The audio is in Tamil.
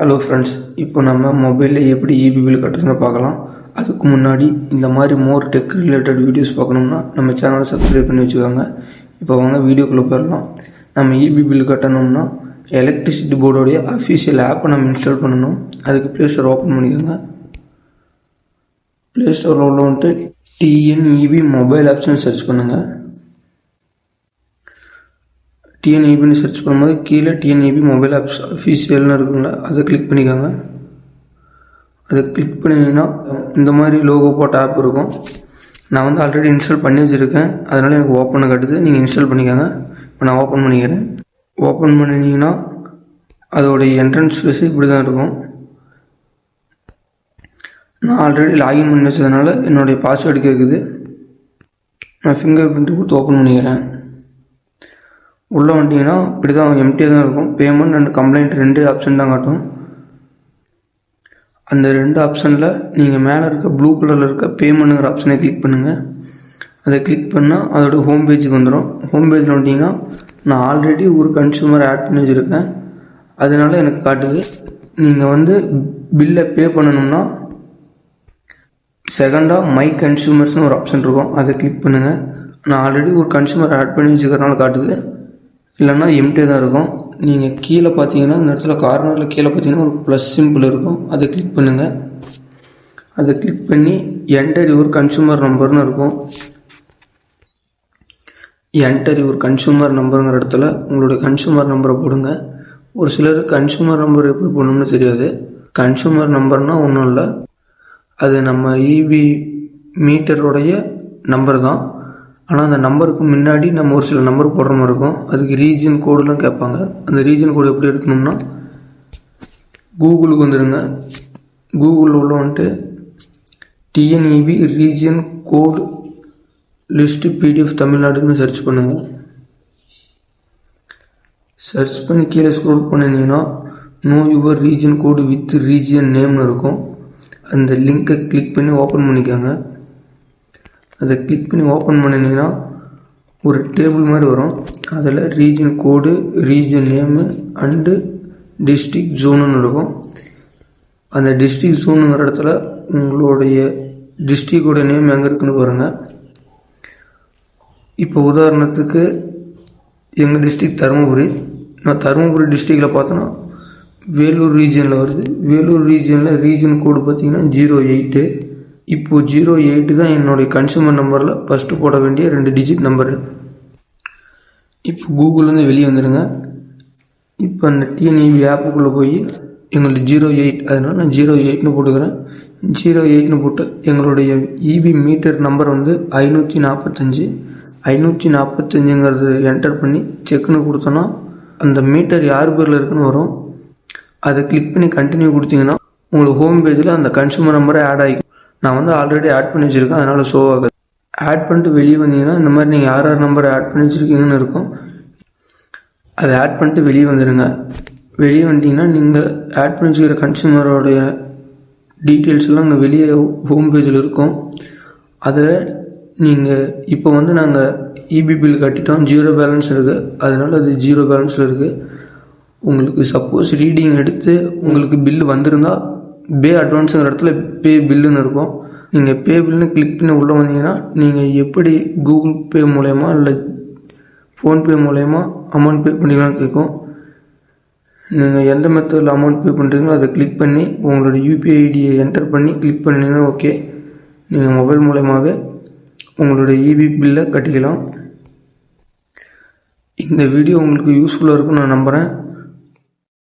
ஹலோ ஃப்ரெண்ட்ஸ் இப்போ நம்ம மொபைலில் எப்படி இபி பில் கட்டுறதுன்னு பார்க்கலாம். அதுக்கு முன்னாடி இந்த மாதிரி மோர் டெக் ரிலேட்டட் வீடியோஸ் பார்க்கணும்னா நம்ம சேனலை சப்ஸ்கிரைப் பண்ணி வச்சுக்கோங்க. இப்போ வாங்க வீடியோக்குள்ளே போயிடலாம். நம்ம இபி பில் கட்டணும்னா எலக்ட்ரிசிட்டி போர்டோடைய அஃபிஷியல் ஆப்பை நம்ம இன்ஸ்டால் பண்ணணும். அதுக்கு ப்ளே ஸ்டோர் ஓப்பன் பண்ணிக்கோங்க. ப்ளே ஸ்டோரில் உள்ள வந்துட்டு டிஎன்இபி மொபைல் ஆப்ஷன் சர்ச் பண்ணுங்கள் டிஎன்இபின்னு சர்ச் பண்ணும்போது கீழே டிஎன்இபி மொபைல் ஆப்ஸ் அஃபீஷியல்னு இருக்குங்களா அதை கிளிக் பண்ணிக்கோங்க. அதை கிளிக் பண்ணிங்கன்னா இந்த மாதிரி லோகோ போட்ட ஆப் இருக்கும். நான் வந்து ஆல்ரெடி இன்ஸ்டால் பண்ணி வச்சுருக்கேன். அதனால் எனக்கு ஓப்பன் கட்டுது. நீங்கள் இன்ஸ்டால் பண்ணிக்கோங்க. இப்போ நான் ஓப்பன் பண்ணிக்கிறேன். ஓப்பன் பண்ணினீங்கன்னா அதோடைய என்ட்ரன்ஸ் ஃபேஸ் இப்படி தான் இருக்கும். நான் ஆல்ரெடி லாகின் பண்ணி வச்சதுனால என்னுடைய பாஸ்வேர்டு கேட்குது நான் ஃபிங்கர் பிரிண்ட் கொடுத்து ஓப்பன் பண்ணிக்கிறேன். உள்ளே வந்துட்டிங்கன்னா இப்படி தான் எம்டியாக தான் இருக்கும். பேமெண்ட் அண்ட் கம்ப்ளைண்ட் ரெண்டு ஆப்ஷன் தான் காட்டும். அந்த ரெண்டு ஆப்ஷனில் நீங்கள் மேலே இருக்க ப்ளூ கலரில் இருக்க பேமெண்ட்டுங்கிற ஆப்ஷனை கிளிக் பண்ணுங்கள் அதை கிளிக் பண்ணால் அதோட ஹோம் பேஜுக்கு வந்துடும் ஹோம் பேஜில் வந்துட்டிங்கன்னா நான் ஆல்ரெடி ஒரு கன்சூமர் ஆட் பண்ணி வச்சுருக்கேன். அதனால் எனக்கு காட்டுது. நீங்கள் வந்து பில்லை பே பண்ணணும்னா செகண்டாக மை கன்சூமர்ஸ்னு ஒரு ஆப்ஷன் இருக்கும். அதை கிளிக் பண்ணுங்கள் நான் ஆல்ரெடி ஒரு கன்சூமர் ஆட் பண்ணி வச்சுக்கிறனால காட்டுது. இல்லைன்னா எம்டியாக தான் இருக்கும். நீங்கள் கீழே பார்த்தீங்கன்னா இந்த இடத்துல கார்னரில் கீழே பார்த்தீங்கன்னா ஒரு ப்ளஸ் சிம்பிள் இருக்கும். அதை கிளிக் பண்ணுங்கள் அதை கிளிக் பண்ணி என்டர் யுவர் கன்சூமர் நம்பர்னு இருக்கும். என்டர் யுவர் கன்சூமர் நம்பருங்கிற இடத்துல உங்களுடைய கன்சூமர் நம்பரை போடுங்க. ஒரு சிலர் கன்சூமர் நம்பர் எப்படி போடணும்னு தெரியாது. கன்சூமர் நம்பர்னால் ஒன்றும் இல்லை. அது நம்ம இபி மீட்டருடைய நம்பர் தான். ஆனால் அந்த நம்பருக்கு முன்னாடி நம்ம ஒரு சில நம்பர் போடுற மாதிரி இருக்கும். அதுக்கு ரீஜன் கோடுலாம் கேட்பாங்க. அந்த ரீஜன் கோடு எப்படி எடுக்கணும்னா கூகுளுக்கு வந்துடுங்க கூகுளில் உள்ள வந்துட்டு TNEB region code list PDF தமிழ்நாடுன்னு சர்ச் பண்ணுங்கள் சர்ச் பண்ணி கீழே scroll பண்ணினீங்கன்னா know your region code with region நேம்னு இருக்கும். அந்த லிங்க்கை கிளிக் பண்ணி ஓப்பன் பண்ணிக்கோங்க. அதை கிளிக் பண்ணி ஓப்பன் பண்ணினீங்கன்னா ஒரு டேபிள் மாதிரி வரும். அதில் region code region name and district ஜோனுன்னு இருக்கும். அந்த டிஸ்ட்ரிக் ஜோனுங்கிற இடத்துல உங்களுடைய டிஸ்ட்ரிக்டோட நேம் எங்கே இருக்குன்னு பாருங்கள் இப்போ உதாரணத்துக்கு எங்கள் டிஸ்ட்ரிக் தருமபுரி. நான் தருமபுரி டிஸ்ட்ரிக்டில் பார்த்தோன்னா வேலூர் ரீஜனில் வருது. வேலூர் ரீஜனில் ரீஜன் கோடு பார்த்தீங்கன்னா ஜீரோ எயிட்டு இப்போது ஜீரோ எயிட்டு தான் என்னுடைய கன்சூமர் நம்பரில் ஃபஸ்ட்டு போட வேண்டிய ரெண்டு டிஜிட் நம்பரு இப்போ கூகுள்லேருந்து வெளியே வந்துடுங்க இப்போ அந்த டிஎன்இபி ஆப்புக்குள்ளே போய் எங்களுக்கு ஜீரோ எயிட் அதனால் நான் ஜீரோ எயிட்னு போட்டுக்கிறேன். ஜீரோ எயிட்னு போட்டு எங்களுடைய இபி மீட்டர் நம்பர் வந்து ஐநூற்றி நாற்பத்தஞ்சு ஐநூற்றி நாற்பத்தஞ்சுங்கிறது என்டர் பண்ணி செக்னு கொடுத்தோன்னா அந்த மீட்டர் யார் பேரில் இருக்குன்னு வரும். அதை கிளிக் பண்ணி கண்டினியூ கொடுத்தீங்கன்னா உங்களுக்கு ஹோம் பேஜில் அந்த கன்சூமர் நம்பரை ஆட் ஆகிக்கும் நான் வந்து ஆல்ரெடி ஆட் பண்ணி வச்சுருக்கேன் அதனால் ஷோ ஆகுது. ஆட் பண்ணிட்டு வெளியே வந்தீங்கன்னா இந்த மாதிரி நீங்கள் யார் யார் நம்பரை ஆட் பண்ணி வச்சுருக்கீங்கன்னு இருக்கும். அதை ஆட் பண்ணிட்டு வெளியே வந்துடுங்க வெளியே வந்துட்டிங்கன்னா நீங்கள் ஆட் பண்ணி வச்சுக்கிற கன்சியூமரோடைய டீட்டெயில்ஸ் எல்லாம் அங்கே வெளியே ஹோம் பேஜில் இருக்கும். அதில் நீங்கள் இப்போ வந்து நாங்கள் இபி பில் கட்டிட்டோம் ஜீரோ பேலன்ஸ் இருக்குது அதனால் அது ஜீரோ பேலன்ஸில் இருக்குது உங்களுக்கு சப்போஸ் ரீடிங் எடுத்து உங்களுக்கு பில்லு வந்திருந்தால் பே அட்வான்ஸுங்கிற இடத்துல பே பில்லுன்னு இருக்கும். நீங்கள் பே பில்லுன்னு கிளிக் பண்ணி உள்ளே வந்தீங்கன்னா நீங்கள் எப்படி கூகுள் பே மூலயமா இல்லை ஃபோன்பே மூலயமா அமௌண்ட் பே பண்ணிக்கலாம்னு கேட்கும். நீங்கள் எந்த மெத்தடில் அமௌண்ட் பே பண்ணுறீங்களோ அதை கிளிக் பண்ணி உங்களோட யூபிஐ ஐடியை என்டர் பண்ணி கிளிக் பண்ணிங்கன்னா ஓகே நீங்கள் மொபைல் மூலயமாவே உங்களோட இபி பில்லை கட்டிக்கலாம். இந்த வீடியோ உங்களுக்கு யூஸ்ஃபுல்லாக இருக்கும்னு நான் நம்புகிறேன்